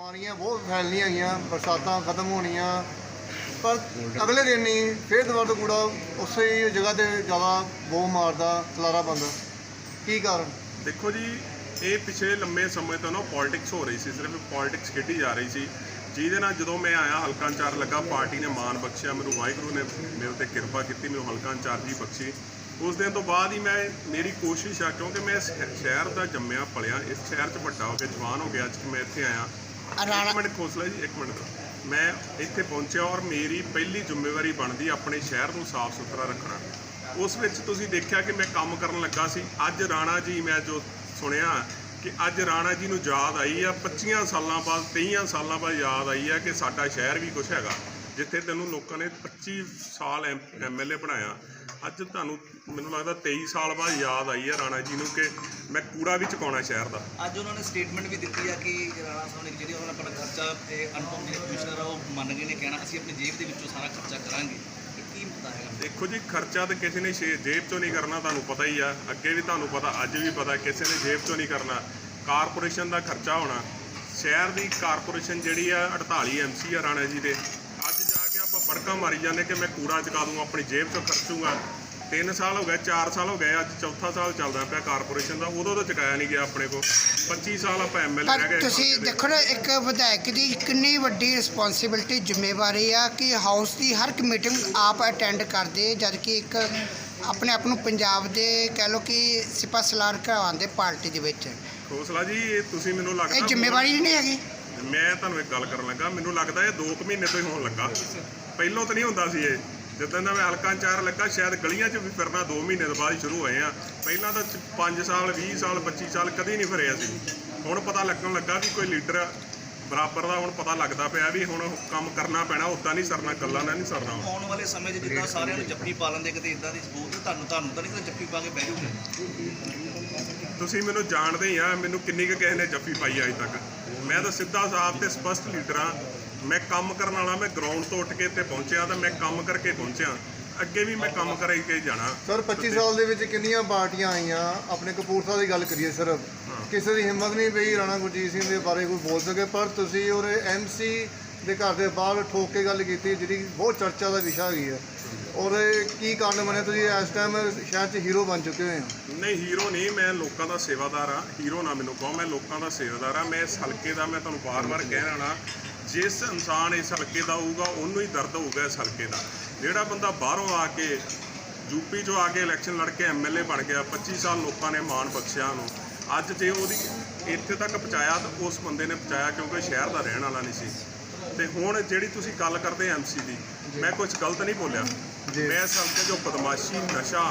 ਬਿਮਾਰੀਆਂ ਬਹੁਤ ਫੈਲਣੀਆਂ ਹੈਗੀਆਂ, ਬਰਸਾਤਾਂ ਖਤਮ ਹੋਣੀਆਂ। ਪਰ ਅਗਲੇ ਦਿਨ ਹੀ ਫੇਰ ਦੁਬਾਰਾ ਤੋਂ ਕੂੜਾ ਉਸੇ ਹੀ ਜਗ੍ਹਾ ਤੇ ਜ਼ਿਆਦਾ ਬੋ ਮਾਰਦਾ ਖਲਾਰਾ ਪਾਉਂਦਾ। ਕੀ ਕਾਰਨ? ਦੇਖੋ ਜੀ, ਇਹ ਪਿਛਲੇ ਲੰਮੇ ਸਮੇਂ ਤੋਂ ਨਾ ਪੋਲਿਟਿਕਸ ਹੋ ਰਹੀ ਸੀ, ਸਿਰਫ ਪੋਲਿਟਿਕਸ ਖੇਡੀ ਜਾ ਰਹੀ ਸੀ। ਜਿਹਦੇ ਨਾਲ ਜਦੋਂ ਮੈਂ ਆਇਆ, ਹਲਕਾ ਇੰਚਾਰਜ ਲੱਗਾ, ਪਾਰਟੀ ਨੇ ਮਾਣ ਬਖਸ਼ਿਆ, ਮੈਨੂੰ ਵਾਹਿਗੁਰੂ ਨੇ ਮੇਰੇ ਉੱਤੇ ਕਿਰਪਾ ਕੀਤੀ, ਮੈਨੂੰ ਹਲਕਾ ਇੰਚਾਰਜੀ ਬਖਸ਼ੀ। ਉਸ ਦਿਨ ਤੋਂ ਬਾਅਦ ਹੀ ਮੈਂ ਮੇਰੀ ਕੋਸ਼ਿਸ਼ ਆ, ਕਿਉਂਕਿ ਮੈਂ ਇਸ ਸ਼ਹਿਰ ਦਾ ਜੰਮਿਆ ਪਲਿਆ ਇਸ ਸ਼ਹਿਰ 'ਚ ਵੱਡਾ ਹੋ ਕੇ, ਜਵਾਨ ਹੋ ਗਿਆ ਅੱਜ ਮੈਂ ਇੱਥੇ ਆਇਆ। ਰਾਣਾ ਮਿੰਟ ਖੋਸਲਾ ਜੀ, ਇੱਕ ਮਿੰਟ। ਮੈਂ ਇੱਥੇ ਪਹੁੰਚਿਆ ਔਰ ਮੇਰੀ ਪਹਿਲੀ ਜ਼ਿੰਮੇਵਾਰੀ ਬਣਦੀ ਆਪਣੇ ਸ਼ਹਿਰ ਨੂੰ ਸਾਫ਼ ਸੁਥਰਾ ਰੱਖਣਾ। ਉਸ ਵਿੱਚ ਤੁਸੀਂ ਦੇਖਿਆ ਕਿ ਮੈਂ ਕੰਮ ਕਰਨ ਲੱਗਾ ਸੀ। ਅੱਜ ਰਾਣਾ ਜੀ, ਮੈਂ ਜੋ ਸੁਣਿਆ ਕਿ ਅੱਜ ਰਾਣਾ ਜੀ ਨੂੰ ਯਾਦ ਆਈ ਆ 25 ਸਾਲਾਂ ਬਾਅਦ 23 ਸਾਲਾਂ ਬਾਅਦ ਯਾਦ ਆਈ ਆ ਕਿ ਸਾਡਾ ਸ਼ਹਿਰ ਵੀ ਕੁਝ ਹੈਗਾ। ਜਿੱਥੇ ਤੈਨੂੰ ਲੋਕਾਂ ਨੇ 25 ਸਾਲ ਐਮਐਲਏ ਬਣਾਇਆ। ਅੱਜ ਤੁਹਾਨੂੰ ਮੈਨੂੰ ਲੱਗਦਾ 23 ਸਾਲ ਬਾਅਦ ਯਾਦ ਆਈ ਆ ਰਾਣਾ ਜੀ ਨੂੰ ਕਿ ਮੈਂ ਕੂੜਾ ਵੀ ਚੁਕਾਉਣਾ ਸ਼ਹਿਰ ਦਾ। ਅੱਜ ਉਹਨਾਂ ਨੇ ਸਟੇਟਮੈਂਟ ਵੀ ਦਿੱਤੀ ਆ ਕਿ ਰਾਣਾ ਸਾਹਿਬ ਨੇ ਜਿਹੜੀ ਉਹਨਾਂ ਆਪਣਾ ਖਰਚਾ ਤੇ ਅਨੁਪਮ ਜਿਹੜੇ ਕਮਿਸ਼ਨਰ ਆ ਉਹ ਮੰਨ ਗਏ ਨੇ ਕਹਿਣਾ ਅਸੀਂ ਆਪਣੀ ਜੇਬ ਦੇ ਵਿੱਚੋਂ ਸਾਰਾ ਖਰਚਾ ਕਰਾਂਗੇ। ਕੀ ਮੁੱਦਾ ਹੈਗਾ? ਦੇਖੋ ਜੀ ਖਰਚਾ ਤਾਂ ਕਿਸੇ ਨੇ ਜੇਬ ਚੋਂ ਨਹੀਂ ਕਰਨਾ ਤੁਹਾਨੂੰ ਪਤਾ ਹੀ ਆ। ਅੱਗੇ ਵੀ ਤੁਹਾਨੂੰ ਪਤਾ ਅੱਜ ਵੀ ਪਤਾ ਕਿਸੇ ਨੇ ਜੇਬ ਚੋਂ ਨਹੀਂ ਕਰਨਾ। ਕਾਰਪੋਰੇਸ਼ਨ ਦਾ ਖਰਚਾ ਹੋਣਾ। ਸ਼ਹਿਰ ਦੀ ਕਾਰਪੋਰੇਸ਼ਨ ਜਿਹੜੀ ਆ 48 ਐਮਸੀ ਆ ਰਾਣਾ ਜੀ ਦੇ। ਅੱਜ ਜਾ ਕੇ ਆਪਾਂ ਫੜਕਾਂ ਮਾਰੀ ਜਾਂਦੇ ਕਿ ਮੈਂ ਕੂੜਾ ਚੁਕਾ ਦੂੰ ਆਪਣੀ ਜੇਬ ਚੋਂ ਖਰਚੂਗਾ। 3 ਸਾਲ ਹੋ ਗਏ 4 ਸਾਲ ਹੋ ਗਏ ਅੱਜ ਚੌਥਾ ਸਾਲ ਚੱਲਦਾ ਪਿਆ ਕਾਰਪੋਰੇਸ਼ਨ ਦਾ ਉਦੋਂ ਤਾਂ ਚੁਕਾਇਆ ਨਹੀਂ ਗਿਆ ਆਪਣੇ ਕੋਲ। 25 ਸਾਲ ਆਪਾਂ ਐਮਐਲਏ ਰਹਿ ਗਏ ਤੁਸੀਂ ਦੇਖੋ ਨਾ ਇੱਕ ਵਿਧਾਇਕ ਦੀ ਕਿੰਨੀ ਵੱਡੀ ਰਿਸਪੌਂਸਿਬਿਲਟੀ ਜ਼ਿੰਮੇਵਾਰੀ ਆ ਕਿ ਹਾਊਸ ਦੀ ਹਰ ਇੱਕ ਮੀਟਿੰਗ ਆਪ ਅਟੈਂਡ ਕਰਦੇ ਜਦ ਕਿ ਇੱਕ ਆਪਣੇ ਆਪ ਨੂੰ ਪੰਜਾਬ ਦੇ ਕਹਿ ਲਓ ਕਿ ਸਿਪਾ ਸਲਾਰ ਕਰਵਾਉਂਦੇ ਪਾਰਟੀ ਦੇ ਵਿੱਚ। ਖੋਸਲਾ ਜੀ ਇਹ ਤੁਸੀਂ ਮੈਨੂੰ ਲੱਗਦਾ ਇਹ ਜ਼ਿੰਮੇਵਾਰੀ ਨਹੀਂ ਹੈਗੀ। ਮੈਂ ਤੁਹਾਨੂੰ ਇੱਕ ਗੱਲ ਕਰਨ ਲੱਗਾ ਮੈਨੂੰ ਲੱਗਦਾ ਇਹ 2 ਮਹੀਨੇ ਤੋਂ ਹੀ ਹੋਣ ਲੱਗਾ। ਪਹਿਲਾਂ ਤਾਂ ਨਹੀਂ ਹੁੰਦਾ ਸੀ ਇਹ। ਜਦੋਂ ਦਾ ਮੈਂ ਹਲਕਾ ਇੰਚਾਰਜ ਲੱਗਾ ਸ਼ਾਇਦ ਗਲੀਆਂ 'ਚ ਵੀ ਫਿਰਨਾ 2 ਮਹੀਨੇ ਤੋਂ ਬਾਅਦ ਸ਼ੁਰੂ ਹੋਏ ਆ। ਪਹਿਲਾਂ ਤਾਂ 5 ਸਾਲ 20 ਸਾਲ 25 ਸਾਲ ਕਦੀ ਨਹੀਂ ਫਿਰੇ ਅਸੀਂ ਹੁਣ ਪਤਾ ਲੱਗਣ ਲੱਗਾ ਵੀ ਕੋਈ ਲੀਡਰ ਬਰਾਬਰ ਦਾ ਹੁਣ ਪਤਾ ਲੱਗਦਾ ਪਿਆ ਵੀ ਹੁਣ ਕੰਮ ਕਰਨਾ ਪੈਣਾ ਉਦਾਂ ਨਹੀਂ ਸਰਨਾ ਗੱਲਾਂ ਨਾਲ ਨਹੀਂ ਸਰਨਾ। ਆਉਣ ਵਾਲੇ ਸਮੇਂ 'ਚ ਜਿੱਦਾਂ ਸਾਰਿਆਂ ਨੂੰ ਜੱਫੀ ਪਾ ਲੈਂਦੇ ਕਿਤੇ ਇਦਾਂ ਦੀ ਸਬੂਤ ਤੁਹਾਨੂੰ ਤੁਹਾਨੂੰ ਤਾਂ ਨਹੀਂ ਜੱਫੀ ਪਾ ਕੇ ਬਹਿ ਜਾਊਗੇ ਤੁਸੀਂ ਮੈਨੂੰ ਜਾਣਦੇ ਹੀ ਆ ਮੈਨੂੰ ਕਿੰਨੀ ਕੁ ਕਿਸੇ ਨੇ ਜੱਫੀ ਪਾਈ ਅੱਜ ਤੱਕ। ਮੈਂ ਤਾਂ ਸਿੱਧਾ ਸਾਫ਼ ਤੇ ਸਪਸ਼ਟ ਲੀਡਰ ਆ ਮੈਂ ਕੰਮ ਕਰਨ ਵਾਲਾ ਮੈਂ ਗਰਾਊਂਡ ਤੋਂ ਉੱਠ ਕੇ ਇੱਥੇ ਪਹੁੰਚਿਆ ਤਾਂ ਮੈਂ ਕੰਮ ਕਰਕੇ ਪਹੁੰਚਿਆ। ਅੱਗੇ ਵੀ ਮੈਂ ਕੰਮ ਕਰੇ ਕੇ ਜਾਣਾ। ਸਰ 25 ਸਾਲ ਦੇ ਵਿੱਚ ਕਿੰਨੀਆਂ ਪਾਰਟੀਆਂ ਆਈਆਂ? ਆਪਣੇ ਕਪੂਰਥਲਾ ਦੀ ਗੱਲ ਕਰੀਏ ਸਿਰਫ ਕਿਸੇ ਦੀ ਹਿੰਮਤ ਨਹੀਂ ਪਈ ਰਾਣਾ ਗੁਰਜੀਤ ਸਿੰਘ ਦੇ ਬਾਰੇ ਕੋਈ ਬੋਲ ਸਕੇ ਪਰ ਤੁਸੀਂ ਉਹਦੇ ਐਮਸੀ ਦੇ ਘਰ ਦੇ ਬਾਹਰ ਠੋਕ ਕੇ ਗੱਲ ਕੀਤੀ ਜਿਹੜੀ ਬਹੁਤ ਚਰਚਾ ਦਾ ਵਿਸ਼ਾ ਹੈਗੀ ਹੈ ਔਰ ਕੀ ਕਾਰਨ ਬਣੇ ਤੁਸੀਂ ਇਸ ਟਾਈਮ ਸ਼ਹਿਰ 'ਚ ਹੀਰੋ ਬਣ ਚੁੱਕੇ ਹੋ। ਨਹੀਂ ਹੀਰੋ ਨਹੀਂ ਮੈਂ ਲੋਕਾਂ ਦਾ ਸੇਵਾਦਾਰ ਆ ਹੀਰੋ ਨਾ ਮੈਨੂੰ ਕਹੋ ਮੈਂ ਲੋਕਾਂ ਦਾ ਸੇਵਾਦਾਰ ਆ ਮੈਂ ਇਸ ਹਲਕੇ ਦਾ ਮੈਂ ਤੁਹਾਨੂੰ ਵਾਰ-ਵਾਰ ਕਹਿ ਰਹਿਣਾ ਜਿਸ ਇਨਸਾਨ ਇਸ ਹਲਕੇ ਦਾ ਹੋਊਗਾ ਉਹਨੂੰ ਹੀ ਦਰਦ ਹੋਊਗਾ ਇਸ ਹਲਕੇ ਦਾ। ਜਿਹੜਾ ਬੰਦਾ ਬਾਹਰੋਂ ਆ ਕੇ ਯੂਪੀ 'ਚੋਂ ਆ ਕੇ ਇਲੈਕਸ਼ਨ ਲੜ ਕੇ ਐਮਐਲਏ ਬਣ ਗਿਆ 25 ਸਾਲ ਲੋਕਾਂ ਨੇ ਮਾਣ ਬਖਸ਼ਿਆ ਉਹਨੂੰ। ਅੱਜ ਜੇ ਉਹਦੀ ਇੱਥੇ ਤੱਕ ਪਹੁੰਚਾਇਆ ਤਾਂ ਉਸ ਬੰਦੇ ਨੇ ਪਹੁੰਚਾਇਆ ਕਿਉਂਕਿ ਸ਼ਹਿਰ ਦਾ ਰਹਿਣ ਵਾਲਾ ਨਹੀਂ ਸੀ। ਤੇ ਹੁਣ ਜਿਹੜੀ ਤੁਸੀਂ ਗੱਲ ਕਰਦੇ ਐਮਸੀ ਦੀ ਮੈਂ ਕੁਝ ਗਲਤ ਨਹੀਂ ਬੋਲਿਆ। ਮੈਂ ਇਸ ਹਲਕੇ ਜੋ ਬਦਮਾਸ਼ੀ ਨਸ਼ਾ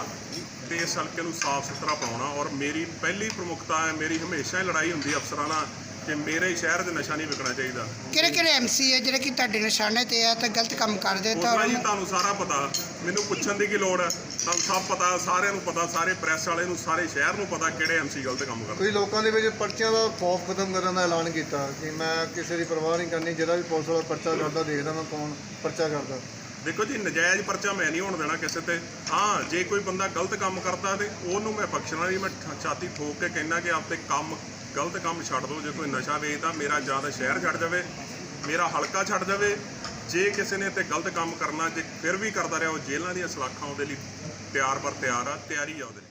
ਤੇ ਇਸ ਹਲਕੇ ਨੂੰ ਸਾਫ਼ ਸੁਥਰਾ ਪਾਉਣਾ ਔਰ ਮੇਰੀ ਪਹਿਲੀ ਪ੍ਰਮੁਖਤਾ ਹੈ ਮੇਰੀ ਹਮੇਸ਼ਾ ਹੀ ਲੜਾਈ ਹੁੰਦੀ ਅਫਸਰਾਂ ਨਾਲ। ਕਿ ਮੇਰੇ ਸ਼ਹਿਰ 'ਚ ਨਸ਼ਾ ਨਹੀਂ ਵਿਕਣਾ ਚਾਹੀਦਾ। ਕਿਹੜੇ ਕਿਹੜੇ ਐਮਸੀ ਹੈ ਜਿਹੜੇ ਕਿ ਤੁਹਾਡੇ ਨਿਸ਼ਾਨੇ ਤੇ ਆ ਤੇ ਗਲਤ ਕੰਮ ਕਰਦੇ ਤਾਂ ਉਸਰਾ ਜੀ ਉਹਨਾਂ ਤੁਹਾਨੂੰ ਸਾਰਾ ਪਤਾ। ਮੈਨੂੰ ਪੁੱਛਣ ਦੀ ਕੀ ਲੋੜ ਹੈ ਤੁਹਾਨੂੰ ਸਭ ਪਤਾ ਸਾਰਿਆਂ ਨੂੰ ਪਤਾ ਸਾਰੇ ਪ੍ਰੈਸ ਵਾਲੇ ਨੂੰ ਸਾਰੇ ਸ਼ਹਿਰ ਨੂੰ ਪਤਾ ਕਿਹੜੇ ਐਮਸੀ ਗਲਤ ਕੰਮ ਕਰਦੇ। ਤੁਸੀਂ ਲੋਕਾਂ ਦੇ ਵਿੱਚ ਪਰਚਿਆਂ ਦਾ ਖੌਫ ਖਤਮ ਕਰਨ ਦਾ ਐਲਾਨ ਕੀਤਾ ਕਿ ਮੈਂ ਕਿਸੇ ਦੀ ਪਰਵਾਹ ਨਹੀਂ ਕਰਨੀ ਜਿਹੜਾ ਵੀ ਪੁਲਿਸ ਵਾਲਾ ਪਰਚਾ ਕਰਦਾ ਦੇਖਦਾ ਮੈਂ ਕੌਣ ਪਰਚਾ ਕਰਦਾ। ਦੇਖੋ ਜੀ ਨਜਾਇਜ਼ ਪਰਚਾ ਮੈਂ ਨਹੀਂ ਹੋਣ ਦੇਣਾ ਕਿਸੇ ਤੇ। ਹਾਂ ਜੇ ਕੋਈ ਬੰਦਾ ਗਲਤ ਕੰਮ ਕਰਦਾ ਤੇ ਉਹਨੂੰ ਮੈਂ ਬਖਸ਼ਣਾ ਨਹੀਂ ਮੈਂ ਠ- ਛਾਤੀ ਠੋਕ ਕੇ ਕਹਿਣਾ ਕਿ ਆਪਦੇ ਕੰਮ ਗਲਤ ਕੰਮ ਛੱਡ ਦਿਓ, ਜੇ ਕੋਈ ਨਸ਼ਾ ਵੇਚਦਾ, ਮੇਰਾ ਜਾਂ ਤਾਂ ਸ਼ਹਿਰ ਛੱਡ ਜਾਵੇ, ਮੇਰਾ ਹਲਕਾ ਛੱਡ ਜਾਵੇ, ਜੇ ਕਿਸੇ ਨੇ ਤੇ ਗਲਤ ਕੰਮ ਕਰਨਾ, ਜੇ ਫਿਰ ਵੀ ਕਰਦਾ ਰਿਹਾ, ਉਹ ਜੇਲ੍ਹਾਂ ਦੀਆਂ ਸਲਾਖਾਂ ਉਹਦੇ ਲਈ ਤਿਆਰ ਪਰ ਤਿਆਰ ਆ, ਤਿਆਰੀ ਆ ਉਹਦੇ ਲਈ।